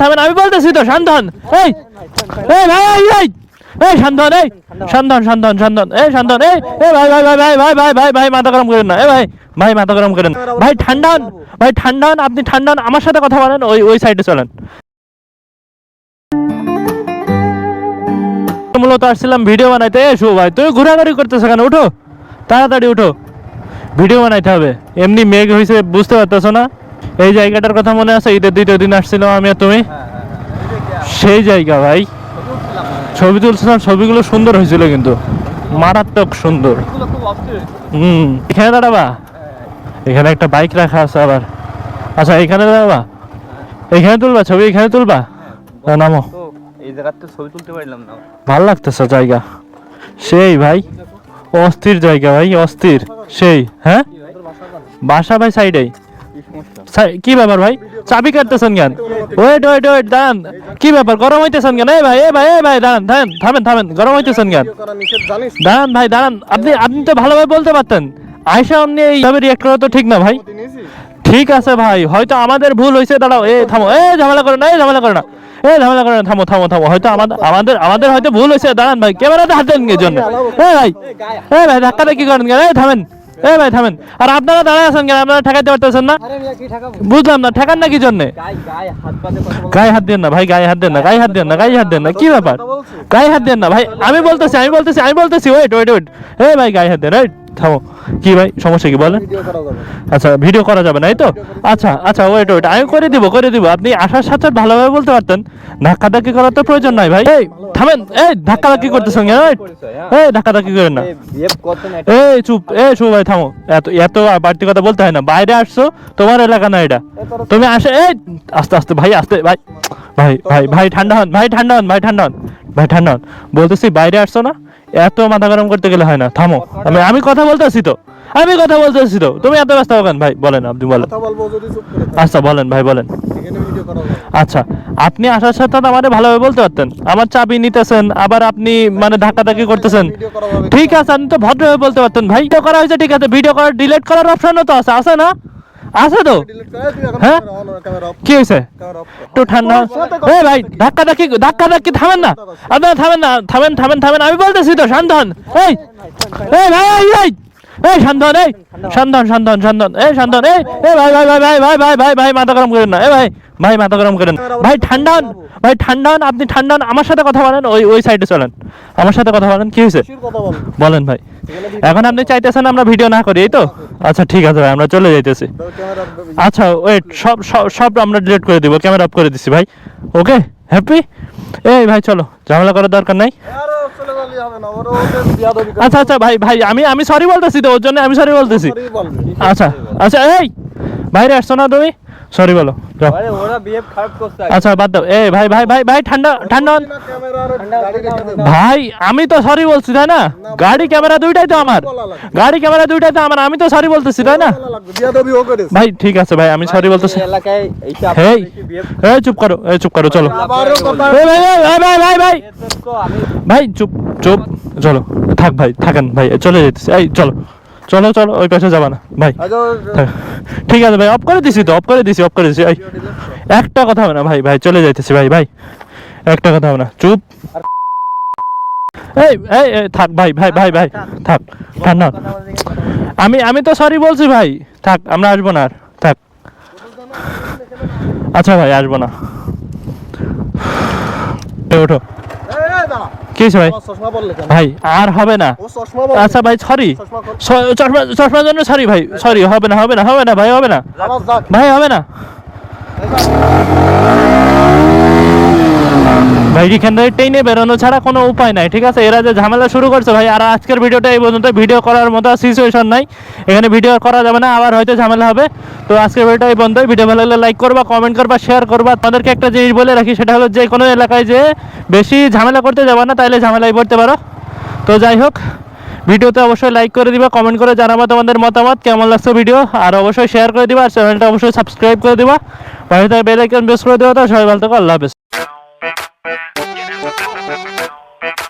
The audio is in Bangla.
থামেন আমি বলতেছি তো শান্ত এই এই ভাই, এই এই এই এই এই এই ভাই ভাই ভাই ভাই ভাই ভাই ভাই ভাই, মাথা গরম করেন না, এই, ভাই ভাই, মাথা গরম করেন ভাই ভাই আপনি ঠান্ডা হন আমার সাথে কথা বলেন, ওই ওই সাইডে চলেন। মূলত আসছিলাম ভিডিও বানাইতে এ শু ভাই তুই ঘোরাঘুরি করতেছো কেন? উঠো, তাড়াতাড়ি উঠো। ভিডিও বানাইতে হবে, এমনি মেঘ হয়েছে বুঝতে পারতেছো না? এই জায়গাটার কথা মনে আছে? ঈদের দ্বিতীয় দিন আসছিলাম আমি আর তুমি সেই জায়গা ভাই। ছবি তুলছিলাম ছবিগুলো সুন্দর হয়েছিল কিন্তু। মারাত্মক সুন্দর। হুম। এখানে দাঁড়াবা? এখানে একটা বাইক রাখা আছে আবার। আচ্ছা এখানে দাঁড়াবা? এখানে তুলবা? ছবি এখানে তুলবা? নামো। তো এই জায়গাতে ছবি তুলতে পারলাম না। ভালো লাগতেছে জায়গা। সেই ভাই। অস্থির জায়গা ভাই অস্থির। সেই হ্যাঁ? বাসা ভাই সাইডেই কি ব্যাপার ভাই? চাবি কাটতেছেন কেন? ওয়েট ওয়েট ওয়েট দাঁড়ান। কি ব্যাপার? গরম হইতেছেন কেন? এই ভাই এই ভাই এই ভাই, দাঁড়ান দাঁড়ান, থামেন থামেন, গরম হইতেছেন কেন? দাঁড়ান ভাই, দাঁড়ান, আপনি আপনি তো ভালোভাবে বলতে পারতেন। আয়সা আপনি এইভাবে রিয়াক্ট করা তো ঠিক না ভাই। ঠিক আছে ভাই, হয়তো আমাদের ভুল হয়েছে দাঁড়াও এ থামো এ ঝামেলা করো না এ ঝামেলা করো না এ ঝামেলা করো না, থামো থামো থামো, হয়তো আমাদের আমাদের আমাদের হয়তো ভুল হয়েছে দাঁড়ান ভাই, ক্যামেরাতে হাত দেন জন্য। এ ভাই এ ভাই, ধাক্কাটা কি করেন এ থামেন। এ ভাই থামেন। আর আপনারা দাঁড়ায় আছেন কেন? আপনারা ঠেকাইতে পারতেছেন না? বুঝলাম না ঠেকান না কি জন্য? গায়ে হাত দেন না ভাই গায়ে হাত দেন না গায়ে হাত দেন না গায়ে হাত দেন না। কি ব্যাপার? গায়ে হাত দেন না ভাই। আমি বলতেছি আমি বলতেছি আমি বলতেছি। ওয়েট ওয়েট ওয়েট এই ভাই গায়ে হাত দেন এই থামো। কি ভাই সমস্যা কি বলেন? আচ্ছা ভিডিও করা যাবে না এই তো? আচ্ছা আচ্ছা ওয়েট ওয়েট আমি করে দিব করে দিব। আপনি আসার সাথে ভালোভাবে বলতে পারতেন। করার তো প্রয়োজন নাই ভাই। এই থামেন এই করতেছেন এই, ধাক্কি করেন না। এই চুপ এই চুপ ভাই থামো। এত এত বাড়তি কথা বলতে হয় না। বাইরে আসছো তোমার এলাকা না এটা। তুমি আসে এই আস্তে আস্তে ভাই আস্তে ভাই। ভাই ভাই ভাই ঠান্ডা হন ভাই ঠান্ডা হন ভাই ঠান্ডা হন। ভাই ঠান্ডা হন। বলতেছি বাইরে আসছো না? এত মাথা গরম করতে গেলে হয় না থামো। আমি আমি কথা বলতেছি তো। আমি কথা বলতেছি তো। তুমি এত ব্যস্ত হবেন ভাই বলেন আপনি বলেন। করে। আচ্ছা বলেন ভাই বলেন। করা আচ্ছা আপনি আসার সাথে আমাদের ভালোভাবে বলতে পারতেন। আমার চাবি নিতেছেন আবার আপনি মানে ধাক্কা ধাক্কি করতেছেন। করা ঠিক আছে। আপনি তো ভদ্রভাবে বলতে পারতেন। ভাই ভিডিও করা হয়েছে ঠিক আছে। ভিডিও করার ডিলিট করার অপশনও তো আছে আছে না? আছে তো। হ্যাঁ? কি হয়েছে তো ঠান্ডা। এ ভাই, ধাক্কা ধাক্কি ধাক্কা ধাক্কি, থামেন না। আপনারা থামেন না, থামেন থামেন থামেন, আমি বলতেছি তো, শান্ত হন। এই এই ভাই এই। এই এই এই। শান্ত হন শান্ত হন শান্ত হন এই শান্ত এই। এই ভাই ভাই ভাই ভাই ভাই ভাই ভাই ভাই মাথা গরম করেন না। এই ভাই ভাই মাথা গরম করেন। ভাই ঠান্ডা হন ভাই ঠান্ডা হন আপনি ঠান্ডা হন আমার সাথে কথা বলেন ওই ওই সাইডে চলেন। আমার সাথে কথা বলেন কি হয়েছে? বলেন। ভাই। এখন আপনি চাইতেছেন আমরা ভিডিও না করি এই তো? আচ্ছা ঠিক আছে ভাই আমরা চলে যাইতেছি। আচ্ছা ওয়েট সব সব সব আমরা ডিলিট করে দিব ক্যামেরা অফ করে দিছি ভাই। ওকে হ্যাপি এই ভাই চলো ঝামেলা করার দরকার নাই। আচ্ছা আচ্ছা ভাই ভাই আমি আমি সরি বলতেছি তো ওর জন্য আমি সরি বলতেছি। আচ্ছা আচ্ছা এই বাইরে আসছো না তুমি? সরি বলো আচ্ছা বাদ দাও এই ভাই ভাই ভাই ভাই ঠান্ডা ঠান্ডা ভাই আমি তো সরি বলছি তাই না গাড়ি ক্যামেরা দুইটাই তো আমার গাড়ি ক্যামেরা দুইটাই তো আমার আমি তো সরি বলতেছি তাই না ভাই ঠিক আছে ভাই আমি সরি বলতেছি এই হেই চুপ করো এই চুপ করো চলো ভাই ভাই ভাই ভাই ভাই ভাই চুপ চুপ চলো থাক ভাই থাকেন ভাই চলে যেতেছি এই চলো চলো চলো ওই পাশে যাবা না। ভাই। থাক। ঠিক আছে ভাই অফ করে দিছি তো অফ করে দিছি অফ করে দিছি। একটা কথা হবে না ভাই ভাই চলে যাইতেছি ভাই ভাই। একটা কথা হবে না চুপ। এই এই থাক ভাই ভাই ভাই ভাই থাক ঠান্ডা হন। আমি আমি তো সরি বলছি ভাই। থাক আমরা আসব না আর থাক। আচ্ছা ভাই আসব না। ওঠো। কি হয়েছে ভাই? চশমা ভাই আর হবে না। আচ্ছা ভাই সরি চশমা চশমার জন্য সরি ভাই সরি হবে না হবে না হবে না ভাই হবে না। ভাই হবে না। ভাই এখান থেকে টেনে বেরোনো ছাড়া কোনো উপায় নাই, ঠিক আছে? এরা যে ঝামেলা শুরু করছে ভাই, আর আজকের ভিডিওটা এই পর্যন্ত। ভিডিও করার মতো সিচুয়েশন নাই। এখানে ভিডিও করা যাবে না, আবার হয়তো ঝামেলা হবে। তো আজকের ভিডিওটা এই পর্যন্ত ভিডিও ভালো লাগলে লাইক করবা কমেন্ট করবা শেয়ার করবা। তাদেরকে একটা জিনিস বলে রাখি, সেটা হলো যে কোনো এলাকায় যে বেশি ঝামেলা করতে যাবে না, তাইলে ঝামেলায় পড়তে পারো। তো যাই হোক, ভিডিওতে অবশ্যই লাইক করে দিবা কমেন্ট করে জানাবা তোমাদের মতামত, কেমন লাগছে ভিডিও, আর অবশ্যই শেয়ার করে দিবা, আর চ্যানেলটা অবশ্যই সাবস্ক্রাইব করে দিবা। বাড়িতে বেল আইকন প্রেস করে দেওয়া তো, সবাই ভালো থাকো, আল্লাহ হাফেজ। Thank you.